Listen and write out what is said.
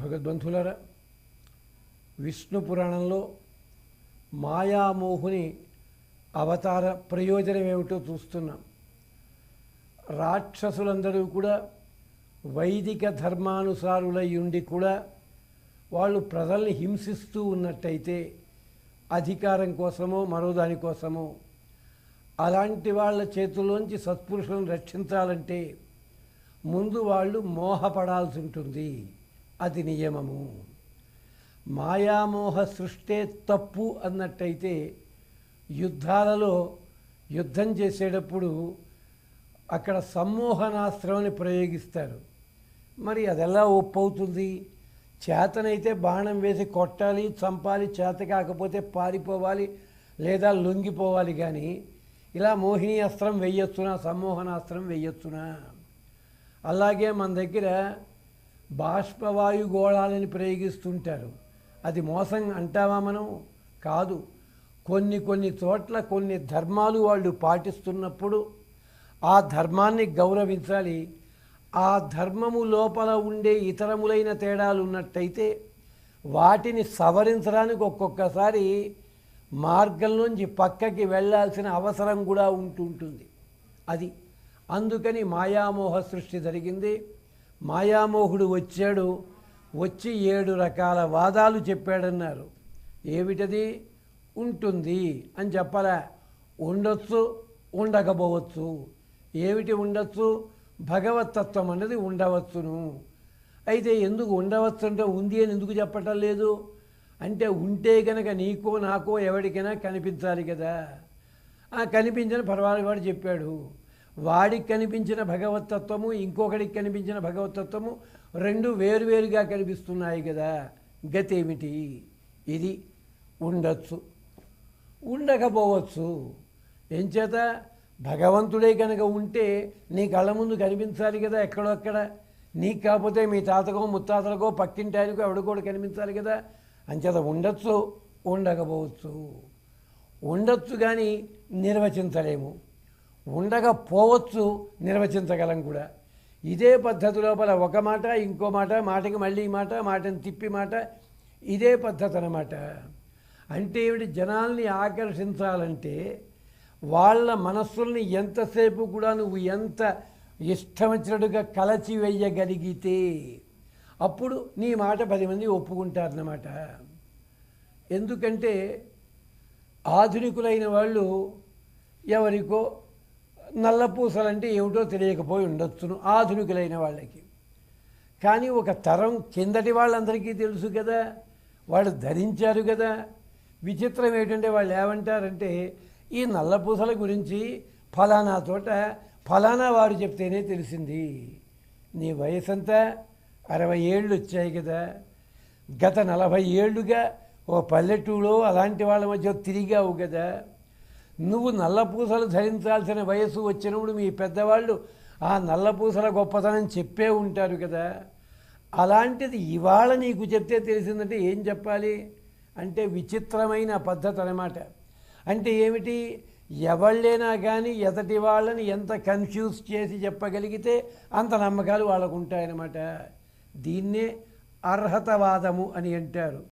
భగవద్బంధులరా విష్ణు పురాణంలో మాయామోహుని అవతార ప్రయోజనం ఏమిటో చూస్తున్నాం. రాక్షసులందరూ కూడా వైదిక ధర్మానుసారులై ఉండి కూడా వాళ్ళు ప్రజల్ని హింసిస్తూ ఉన్నట్టయితే అధికారం కోసమో మరో దానికోసమో అలాంటి వాళ్ళ చేతుల్లోంచి సత్పురుషులను రక్షించాలంటే ముందు వాళ్ళు మోహపడాల్సి ఉంటుంది. అది నియమము. మాయామోహ సృష్టే తప్పు అన్నట్టయితే యుద్ధాలలో యుద్ధం చేసేటప్పుడు అక్కడ సమ్మోహనాస్త్రాన్ని ప్రయోగిస్తారు. మరి అది ఎలా ఒప్పు అవుతుంది చేతనైతే బాణం వేసి కొట్టాలి చంపాలి చేత కాకపోతే పారిపోవాలి లేదా లొంగిపోవాలి కానీ ఇలా మోహిని అస్త్రం వెయ్యొచ్చునా సమ్మోహనాస్త్రం వెయ్యొచ్చునా అలాగే మన దగ్గర బాష్పవాయు గోళాలని ప్రయోగిస్తుంటారు. అది మోసం అంటావా మనం? కాదు. కొన్ని కొన్ని చోట్ల కొన్ని ధర్మాలు వాళ్ళు పాటిస్తున్నప్పుడు ఆ ధర్మాన్ని గౌరవించాలి. ఆ ధర్మము లోపల ఉండే ఇతరములైన తేడాలు ఉన్నట్టయితే వాటిని సవరించడానికి ఒక్కొక్కసారి మార్గంలోంచి పక్కకి వెళ్ళాల్సిన అవసరం కూడా ఉంటుంటుంది. అది అందుకని మాయామోహ సృష్టి జరిగింది. మాయామోహుడు వచ్చాడు వచ్చి ఏడు రకాల వాదాలు చెప్పాడన్నారు. ఏమిటది? ఉంటుంది అని చెప్పలే? ఉండొచ్చు ఉండకపోవచ్చు. ఏమిటి ఉండొచ్చు? భగవతత్వం అనేది ఉండవచ్చును. అయితే ఎందుకు ఉండవచ్చు అంటే ఉంది అని ఎందుకు చెప్పటం లేదు? అంటే ఉంటే కనుక నీకో నాకో ఎవరికైనా కనిపించాలి కదా. ఆ కనిపించిన పర్వాలేదు వాడు చెప్పాడు. వాడికి కనిపించిన భగవతత్వము ఇంకొకడికి కనిపించిన భగవతత్వము రెండు వేరువేరుగా కనిపిస్తున్నాయి కదా. గతేమిటి? ఇది ఉండొచ్చు. ఉండకపోవచ్చు. ఎంచేత భగవంతుడే కనుక ఉంటే నీ కళ్ళ ముందు కనిపించాలి కదా ఎక్కడో అక్కడ. నీకు కాకపోతే మీ తాతకో ముత్తాతలకో పక్కింటానికో ఎవడికోడు కూడా కనిపించాలి కదా. అంచేత ఉండొచ్చు ఉండకపోవచ్చు. ఉండొచ్చు కానీ నిర్వచించలేము. ఉండకపోవచ్చు నిర్వచించగలం కూడా. ఇదే పద్ధతి లోపల ఒక మాట ఇంకో మాట మాటకి మళ్ళీ మాట మాటని తిప్పి మాట ఇదే పద్ధతి అన్నమాట. అంటే ఏమిటి? జనాల్ని ఆకర్షించాలంటే వాళ్ళ మనస్సుల్ని ఎంతసేపు కూడా నువ్వు ఎంత ఇష్టం వచ్చినట్టుగా కలచి వేయగలిగితే అప్పుడు నీ మాట పది మంది ఒప్పుకుంటారన్నమాట ఎందుకంటే ఆధునికులైన వాళ్ళు ఎవరికో నల్లపూసలంటే ఏమిటో తెలియకపోయి ఉండొచ్చును ఆధునికులైన వాళ్ళకి. కానీ ఒక తరం కిందటి వాళ్ళందరికీ తెలుసు కదా వాళ్ళు ధరించారు కదా. విచిత్రం ఏంటంటే వాళ్ళు ఏమంటారంటే ఈ నల్లపూసల గురించి ఫలానా చోట ఫలానా వారు చెప్తేనే తెలిసింది. నీ వయసు అంతా అరవై ఏళ్ళు వచ్చాయి కదా. గత నలభై ఏళ్ళుగా ఓ పల్లెటూరులో అలాంటి వాళ్ళ మధ్య తిరిగావు కదా. నువ్వు నల్లపూసలు ధరించాల్సిన వయసు వచ్చినప్పుడు మీ పెద్దవాళ్ళు ఆ నల్లపూసల గొప్పతనం చెప్పే ఉంటారు కదా. అలాంటిది ఇవాళ నీకు చెప్తే తెలిసిందంటే ఏం చెప్పాలి? అంటే విచిత్రమైన పద్ధతి అనమాట అంటే ఏమిటి? ఎవళ్ళైనా కానీ ఎదటి వాళ్ళని ఎంత కన్ఫ్యూజ్ చేసి చెప్పగలిగితే అంత నమ్మకాలు వాళ్ళకు ఉంటాయన్నమాట. దీన్నే అర్హతవాదము అని అంటారు.